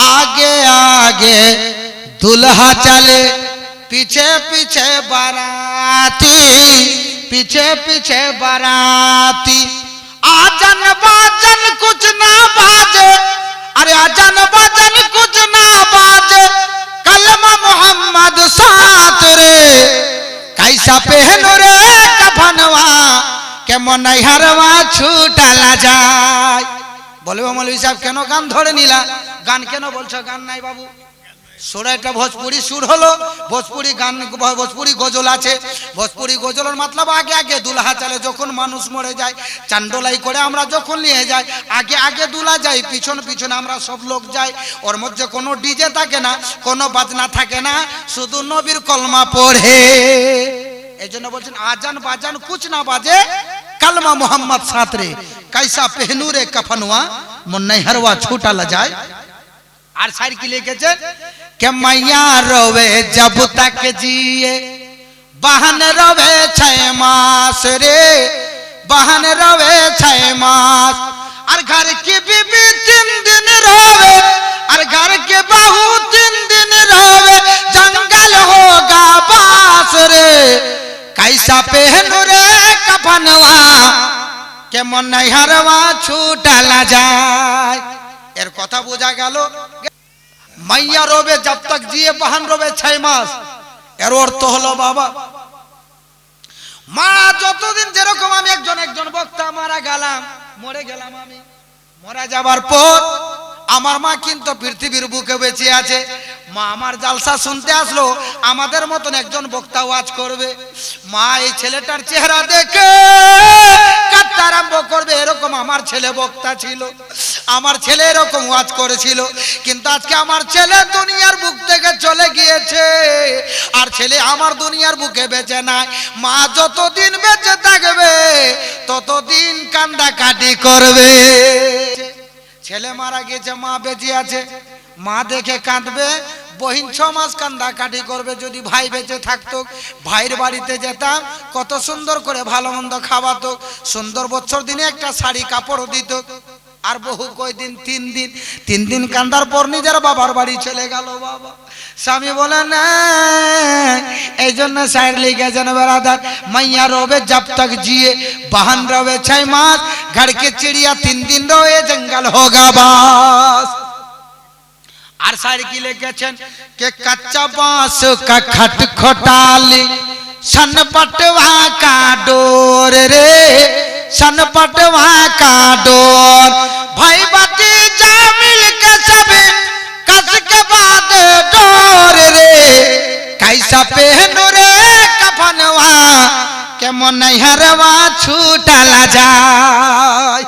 आगे आगे, दुल्हा चले। पीछे पीछे बाराती, पीछे पीछे बाराती। आजन बाजन कुछ ना बाजे, अरे आजन बाजन कुछ ना बाजे। कलमा मोहम्मद साथ रे। कैसा पहन रे कफनवा, के मोनहरवा छूटला जाए। বলবে মৌলভী সাহেব, কেন গান ধরে নিলা? গান কেন বলছো? গান নাই বাবু। সোরা একটা ভোজপুরি সুর হলো। ভোজপুরি গান, ভোজপুরি গজল আছে। ভোজপুরি গজলের মতলব আগে আগে দুলহা চালে যখন মানুষ মরে যায় চান্ডোলাই করে আমরা যখন নিয়ে যাই, আগে আগে দুলা যাই, পিছন, পিছনে আমরা সব লোক যাই। ওর মধ্যে কোনো ডিজে থাকে না, কোনো বাজনা থাকে না, শুধু নবীর কলমা পড়ে। এই জন্য বলছেন, আজান বাজান কুছ না বাজে, কালমা মোহাম্মদ সাঁতরে। कैसा पहनू रे कफनवा मोर नैहरवा छूटा ल जाए। आर सार की लेके चल। के मैया रोवे जब तक जिए। बहन रवे छे मास रे। बहन रवे छ मास। কেমন নাই হারवा ছুটালা যায়। এর কথা বোঝা গেল, মাইয়া রবে জব তক জিয়ে বাহান রবে ছয় মাস। এর অর্থ হলো, বাবা, মা, যতদিন যেরকম আমি একজন একজন বক্তা, মারা গেলাম, মরে গেলাম আমি। মরা যাবার পর আমার মা কিন্তু পৃথিবীর বুকে বেঁচে আছে। মা আমার জালসা শুনতে আসলো, আমাদের মতন একজন বক্তা ওয়াজ করবে। মা, এই ছেলেটার চেহারা দেখে ছেলে বক্তা ছিল, আমার ছেলে এরকম ওয়াজ করেছিল, কিন্তু আজকে আমার ছেলে দুনিয়ার বুক থেকে চলে গিয়েছে, আর ছেলে আমার দুনিয়ার বুকে বেঁচে নাই। মা যতদিন বেঁচে থাকবে, ততদিন কান্দা কাটি করবে। ছেলে মারা গিয়েছে মা বেঁচে আছে, মা দেখে কাঁদবে বহিন ছ মাস কান্দাকাটি করবে, যদি ভাই বেঁচে থাকতো, ভাইয়ের বাড়িতে যেতাম, কত সুন্দর করে ভালো মন্দ খাওয়াতো, সুন্দর বছর দিনে একটা শাড়ি কাপড় দিত। আর বহু কয়দিন, তিন দিন তিন দিন কান্দার পর নিজের বাবার বাড়ি চলে গেল বাবা। স্বামী বলে, না, এই জন্য সাইড লিখেছেন বেড়াদার মাইয়া রবে জাপ তাক জিয়ে, বাহান রবে ছয় মাস ঘরকে চিড়িয়া তিন দিন রয়ে জঙ্গল হোগা বাস। আর সাইড কি লিখেছেন কে কাচ্চা বাঁশ কা খট খটালি सन पटवा का डोर रे सन पटवा का डोर भाई बाती जा मिल के सब कस के बाद डोर रे कैसा पहनो रे कफनवा के मन हरवा छूटला যায়